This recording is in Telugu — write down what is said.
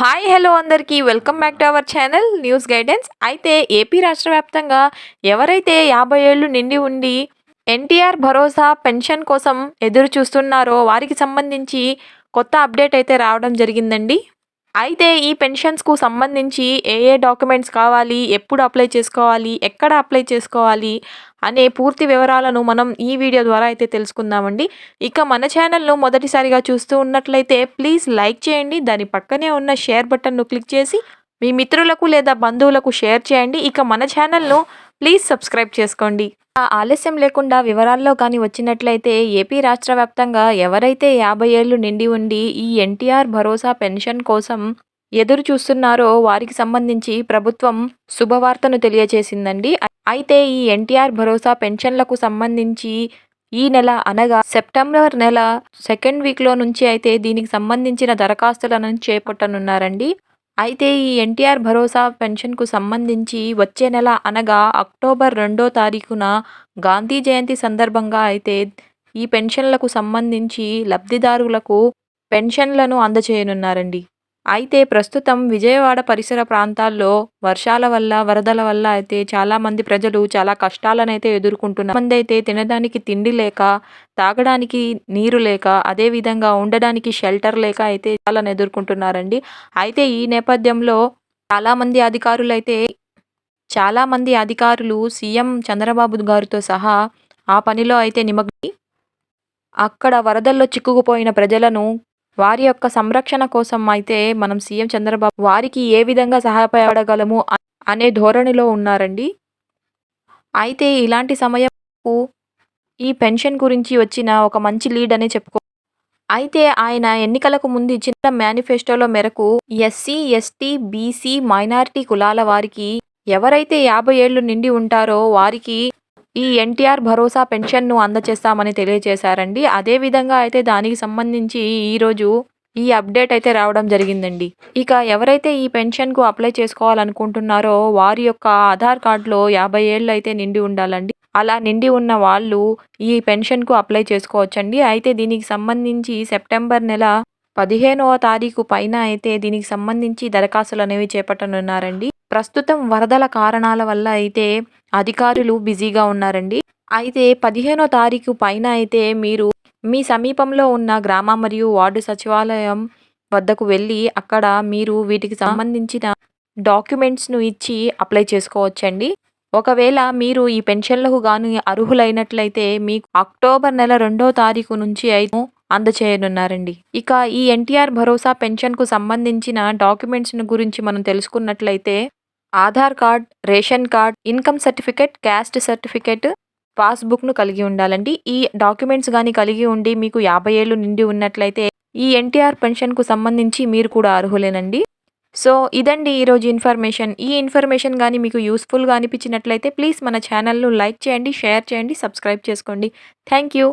హాయ్ హలో అందరికీ. Welcome back to our channel news guidance అయితే ఏపీ రాష్ట్ర వ్యాప్తంగా ఎవరైతే యాభై ఏళ్ళు నిండి ఉండి ఎన్టీఆర్ భరోసా పెన్షన్ కోసం ఎదురు చూస్తున్నారో వారికి సంబంధించి కొత్త అప్డేట్ అయితే రావడం జరిగిందండి. అయితే ఈ పెన్షన్స్కు సంబంధించి ఏ ఏ డాక్యుమెంట్స్ కావాలి ఎప్పుడు అప్లై చేసుకోవాలి ఎక్కడ అప్లై చేసుకోవాలి అనే పూర్తి వివరాలను మనం ఈ వీడియో ద్వారా అయితే తెలుసుకుందామండి. ఇక మన ఛానల్ను మొదటిసారిగా చూస్తూ ఉన్నట్లయితే ప్లీజ్ లైక్ చేయండి దాని పక్కనే ఉన్న షేర్ బటన్ను క్లిక్ చేసి మీ మిత్రులకు లేదా బంధువులకు షేర్ చేయండి. ఇక మన ఛానల్ను ప్లీజ్ సబ్స్క్రైబ్ చేసుకోండి. ఆ ఆలస్యం లేకుండా వివరాల్లో కానీ వచ్చినట్లయితే ఏపీ రాష్ట్ర వ్యాప్తంగా ఎవరైతే యాభై ఏళ్ళు నిండి ఉండి ఈ ఎన్టీఆర్ భరోసా పెన్షన్ కోసం ఎదురు చూస్తున్నారో వారికి సంబంధించి ప్రభుత్వం శుభవార్తను తెలియజేసిందండి. అయితే ఈ ఎన్టీఆర్ భరోసా పెన్షన్లకు సంబంధించి ఈ నెల అనగా సెప్టెంబర్ నెల సెకండ్ వీక్లో నుంచి అయితే దీనికి సంబంధించిన దరఖాస్తులను చేపట్టనున్నారండి. అయితే ఈ ఎన్టీఆర్ భరోసా పెన్షన్కు సంబంధించి వచ్చే నెల అనగా అక్టోబర్ రెండో తారీఖున గాంధీ జయంతి సందర్భంగా అయితే ఈ పెన్షన్లకు సంబంధించి లబ్ధిదారులకు పెన్షన్లను అందజేయనున్నారండి. అయితే ప్రస్తుతం విజయవాడ పరిసర ప్రాంతాల్లో వర్షాల వల్ల వరదల వల్ల అయితే చాలామంది ప్రజలు చాలా కష్టాలనైతే ఎదుర్కొంటున్నారు. మంది అయితే తినడానికి తిండి లేక తాగడానికి నీరు లేక అదేవిధంగా ఉండడానికి షెల్టర్ లేక అయితే చాలా ఎదుర్కొంటున్నారండి. అయితే ఈ నేపథ్యంలో చాలామంది అధికారులు అయితే చాలామంది అధికారులు సీఎం చంద్రబాబు గారితో సహా ఆ పనిలో అయితే నిమగ్ని అక్కడ వరదల్లో చిక్కుకుపోయిన ప్రజలను వారి యొక్క సంరక్షణ కోసం అయితే మనం సీఎం చంద్రబాబు వారికి ఏ విధంగా సహాయపడగలము అనే ధోరణిలో ఉన్నారండి. అయితే ఇలాంటి సమయం ఈ పెన్షన్ గురించి వచ్చిన ఒక మంచి లీడ్ అనే చెప్పుకో అయితే ఆయన ఎన్నికలకు ముందు ఇచ్చిన మేనిఫెస్టోలో మేరకు ఎస్సీ ఎస్టీ బీసీ మైనారిటీ కులాల వారికి ఎవరైతే యాభై ఏళ్ళు నిండి ఉంటారో వారికి ఈ ఎన్టీఆర్ భరోసా పెన్షన్ను అందచేస్తామని తెలియజేశారండి. అదేవిధంగా అయితే దానికి సంబంధించి ఈరోజు ఈ అప్డేట్ అయితే రావడం జరిగిందండి. ఇక ఎవరైతే ఈ పెన్షన్కు అప్లై చేసుకోవాలనుకుంటున్నారో వారి యొక్క ఆధార్ కార్డులో యాభై ఏళ్ళు అయితే నిండి ఉండాలండి. అలా నిండి ఉన్న వాళ్ళు ఈ పెన్షన్కు అప్లై చేసుకోవచ్చండి. అయితే దీనికి సంబంధించి సెప్టెంబర్ నెల పదిహేనవ తారీఖు పైన అయితే దీనికి సంబంధించి దరఖాస్తులు అనేవి చేపట్టనున్నారండి. ప్రస్తుతం వరదల కారణాల వల్ల అయితే అధికారులు బిజీగా ఉన్నారండి. అయితే పదిహేనో తారీఖు పైన అయితే మీరు మీ సమీపంలో ఉన్న గ్రామ మరియు వార్డు సచివాలయం వద్దకు వెళ్ళి అక్కడ మీరు వీటికి సంబంధించిన డాక్యుమెంట్స్ను ఇచ్చి అప్లై చేసుకోవచ్చండి. ఒకవేళ మీరు ఈ పెన్షన్లకు గాను అర్హులైనట్లయితే మీకు అక్టోబర్ నెల రెండో తారీఖు నుంచి అయితే అందచేయనున్నారండి. ఇక ఈ ఎన్టీఆర్ భరోసా పెన్షన్కు సంబంధించిన డాక్యుమెంట్స్ను గురించి మనం తెలుసుకున్నట్లయితే Aadhaar card ration card income certificate caste certificate పాస్బుక్ను కలిగి ఉండాలండి. ఈ డాక్యుమెంట్స్ కానీ కలిగి ఉండి మీకు యాభై ఏళ్ళు నిండి ఉన్నట్లయితే ఈ ఎన్టీఆర్ పెన్షన్కు సంబంధించి మీరు కూడా అర్హులేనండి. సో ఇదండి ఈరోజు ఇన్ఫర్మేషన్. ఈ ఇన్ఫర్మేషన్ కానీ మీకు యూస్ఫుల్గా అనిపించినట్లయితే ప్లీజ్ మన ఛానల్ను లైక్ చేయండి షేర్ చేయండి సబ్స్క్రైబ్ చేసుకోండి. Thank you